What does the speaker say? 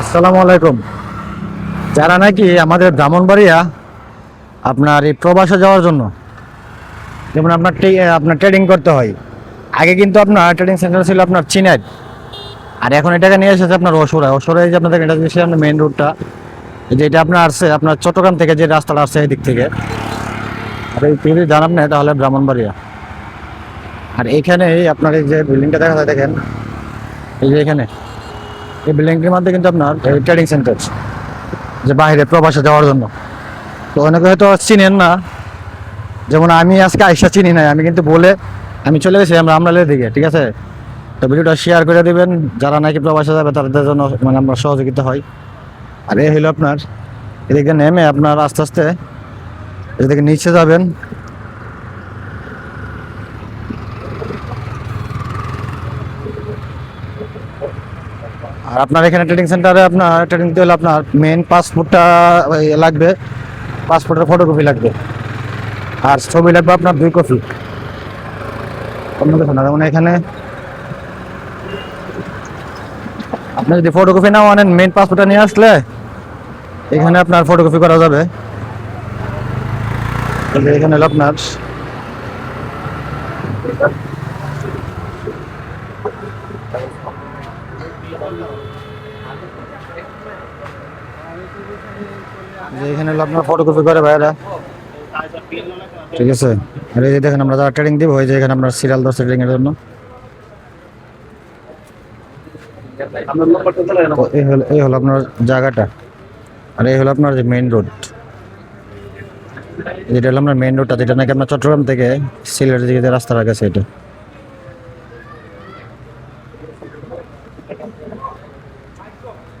আসসালামু আলাইকুম। যারা নাকি আমাদের ব্রাহ্মণবাড়িয়া আপনার এই প্রবাসে যাওয়ার জন্য, যেমন আপনার আপনার ট্রেডিং করতে হয়, আগে কিন্তু আপনার ট্রেডিং সেন্টার ছিল আপনার চিনাইট আর এখন এটাকে নিয়ে এসেছে আপনার ওসুরায় ওসুরায় যে আপনাদের এটা হচ্ছে আপনার মেন রুটটা যে এটা আপনার আসছে আপনার চট্টগ্রাম থেকে যে রাস্তাটা আসছে এই দিক থেকে। আর এই যদি জানান না তাহলে ব্রাহ্মণবাড়িয়া। আর এইখানে আপনার এই যে বিল্ডিংটা দেখা যায়, দেখেন। এই যে এখানে। এই বিল্ডিংটির মধ্যে কিন্তু আপনার ট্রেডিং সেন্টার যে বাইরে প্রবাসে যাওয়ার জন্য। তো অনেকে হয়তো চিনেন না, যেমন আমি আজকে আইসা চিনি নাই, আমি কিন্তু বলে আমি চলে গেছি আমরা আমরালের দিকে, ঠিক আছে? তো ভিডিওটা শেয়ার করে দিবেন, যারা নাকি প্রবাসে যাবে তাদের জন্য মানে আমরা সহযোগিতা হয়। আর এই হলো আপনার, এদিকে নেমে আপনার আস্তে আস্তে এদিকে নিচে যাবেন আর আপনার এখানে ট্রেডিং সেন্টারে আপনার ট্রেডিং দিতে হলে আপনার মেন পাসপোর্টটা লাগবে। পাসপোর্টের ফটোকপি লাগবে। আর ছবি লাগবে আপনার দুই কপি অন্য কিছু না, যেমন এখানে। আপনি যদি ফটোকপি নাও আনেন মেন পাসপোর্টটা নিয়ে আসলে এখানে আপনার ফটোকপি করা যাবে। এখানে আপনার। যে এখানে আপনার ফটোকপি করে ভাইরা। ঠিক আছে? আর এই যে দেখেন আমরা যারা ট্রেনিং দিব ওই যে এখানে আমরা সিরিয়াল দশ ট্রেনিং এর জন্য। এই হলো আপনার জায়গাটা। আর এই হলো আপনার যে মেইন রোড যেটা হলো আপনার মেইন রোডটা যেটা নাকি আপনার চট্টগ্রাম থেকে সিলেটের দিকে যে রাস্তা গেছে এটা। Thank you.